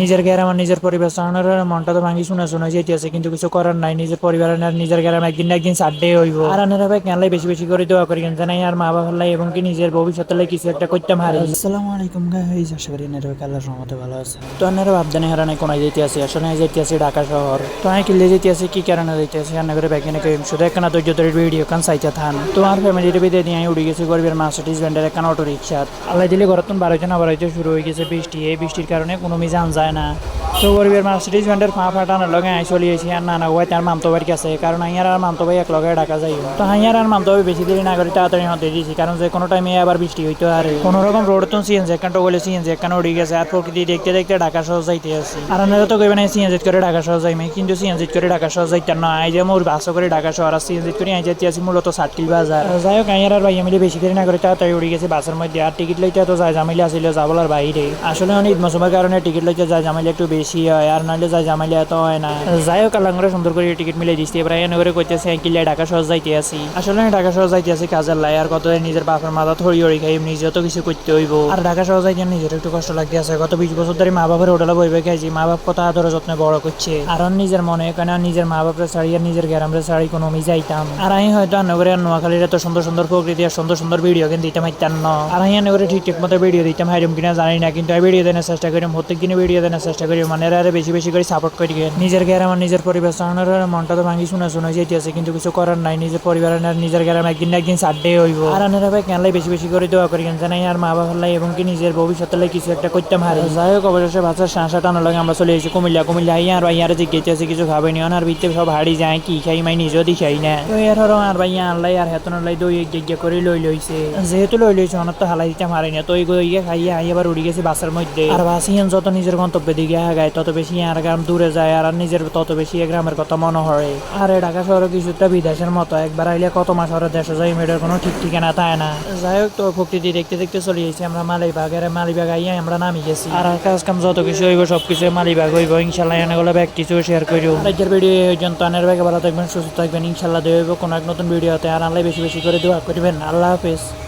নিজের গ্রাম আর নিজের পরিবার চালানোর মনটা তো ভাঙি শোনা শোনা যেতেছে কিন্তু কিছু করার নাই। নিজের পরিবার আর নিজের গ্রাম একদিন না একদিন সাড্ডে হইব। আর আনারা ভাই কেনলাই বেশি বেশি করে দোয়া করি কিন্তু নাই আর মা বাবার লাই এবং কি নিজের ভবিষ্যতের লাই কিছু একটা করতে পারে। আসসালামু আলাইকুম গাইস আশা করি নেটওয়ার্ক আল্লাহর রহমতে ভালো আছে। তো আনারা ভাবদানে হারানে কোনায় যেতে আছে আসলে যেতে আছে ঢাকা শহর। তো আমি কিল্লে যেতে আছে কি কারণে যেতে আছে রান্না করে ব্যাগিনে কইম শুধু একখানা ধৈর্য ধরে ভিডিও কান সাইতে থান। তো আর ফ্যামিলির বিদে দিয়ে আমি উড়ে গেছি গরিবের মার্সিডিজ ব্যান্ডের একখান অটো রিক্সা আল্লাহ দিলে ঘরতুন বারোইতে না বারোইতে শুরু হয়ে গেছে বৃষ্টি। এই বৃষ্টির কারণে কোনো মিজান যায় না তো গরিবের মার্সিডিজ ব্যান্ডের ফা ফাটানোর লগে আই চলে এসেছি আর নানা ভাই তার মামতো বাড়ির কাছে, কারণ আইয়ার আর মামতো ভাই এক লগে ডাকা যাই তো আইয়ার আর মামতো ভাই বেশি দেরি না করে তাড়াতাড়ি হতে দিয়েছি কারণ যে কোনো টাইমে আবার বৃষ্টি হইতো আর কোনো রকম রোড তো সিএনজি একখানটা বলে সিএনজি একখান উড়ে গেছে, আর প্রকৃতি দেখতে দেখতে ঢাকা শহর যাইতে আসি। আর আপনারা তো কইবেন সিএনজি করে ঢাকা যাইমে, কিন্তু সিএনজি করে ঢাকা শহর যাইতে না আই যে মোর বাসও করে ঢাকা শহর আর সিএনজি করে আই যাইতে আসি মূলত সাতকিল বাজার। যাই হোক, আইয়ার আর ভাইয়া মিলে বেশি দেরি না করে তাড়াতাড়ি উড়ে গেছে বাসের মধ্যে, আর টিকিট লইতে তো যায় জামিলে আসিল যাবলার বাইরে। আসলে অনেক মৌসুমের কারণে টিকিট লইতে যায় জামিলে একটু বেশি হয়, আর নাহলে যায় জামাইলে এত হয় না। যাই হোক, আল্লাহ সুন্দর করে টিকিট মিলে দিচ্ছি এবার এনে করে কইতেছে কিল্লে ঢাকা শহর যাইতে আসি আসলে ঢাকা শহর যাইতে আসি কাজের লাই, আর কত নিজের বাপের মাথা থড়ি ওড়ি খাই নিজেও তো কিছু করতে হইব। আর ঢাকা শহর যাইতে নিজের একটু কষ্ট লাগতে আছে। গত বিশ বছর ধরে মা বাপের হোটেলে বইবে খাইছি। মা বাপ কত আদর যত্নে বড় করছে। আর নিজের মনে, কেন নিজের মা বাপের শাড়ি আর নিজের গ্রামের শাড়ি কোনো আমি যাইতাম। আর আমি হয়তো আন্নগরে আর নোয়াখালীর এত সুন্দর সুন্দর প্রকৃতি আর সুন্দর সুন্দর ভিডিও কিন্তু দিতাম, হাইতাম না। আর আমি আন্নগরে ঠিকঠাক মতো ভিডিও দিতাম, হাইরম কিনা জানি না, কিন্তু আমি ভিডিও দেওয়ার চেষ্টা করি প্রত্যেক দিনে ভিডিও দেওয়ার চেষ্টা করি মানে আরে বেশি বেশি করে সাপোর্ট করি নিজের গ্রাম আর নিজের পরিবার চালানোর মনটা তো ভাঙি, শোনা শোনা যেতেছে কিন্তু কিছু করার নাই। নিজের পরিবার আর নিজের গ্রাম একদিন না একদিন সাড্ডে হইব। আর আনারা ভাই কেনলাই বেশি বেশি করে দোয়া করি কিন্তু নাই আর মা বাবার লাই এবং কি নিজের ভবিষ্যতের লাই কিছু একটা করতে পারে যাই হোক, অবশেষে ভাষার শাঁসা টানো লাগে আমরা চলে এসেছি কুমিল্লা। কুমিল্লা আইয়া আর ভাইয়ার জিজ্ঞেস আছে, কিছু খাবে নি, আর ভিতরে সব হাড়ি যায়, কি খাই মাই নিজেও দি খাই না। তো এর হরো আর ভাইয়া আনলাই আর হেতনের লাই দই গিয়ে করে লই লইছে। যেহেতু লই লইছে অনেক তো হালাই দিতে পারি না, তো এই গিয়ে খাইয়া আই আবার উড়ে গেছে বাসের মধ্যে। আর বাস ইয়ান যত নিজের গন্তব্যের দিকে আগায় তত বেশি আর গ্রাম দূরে যায় আর নিজের তত বেশি গ্রামের কথা মনে হয়। আর, ঢাকা শহরে কিছুটা বিদেশের মতো। একবার আইলে কত মাস হরে দেশে যাই মেয়েটার কোনো ঠিক ঠিকানা থাকে না? যাই হোক তো, প্রকৃতি দেখতে দেখতে চলে গেছি আমরা মালিবাগের মালিবাগ আইয়া আমরা নামি গেছি। আর কাজ কাম যত কিছু হইব সব কিছু মালিবাগ হইব। ইনশাল্লাহ এনে গুলো ব্যাগ কিছু শেয়ার করিও। রাজ্যের ভিডিও এই জন্য তানের ব্যাগে ভালো থাকবেন, সুস্থ থাকবেন। ইনশাল্লাহ দেব কোনো এক নতুন ভিডিওতে আর আল্লাহ বেশি বেশি করে দোয়া করবেন। আল্লাহ হাফেজ।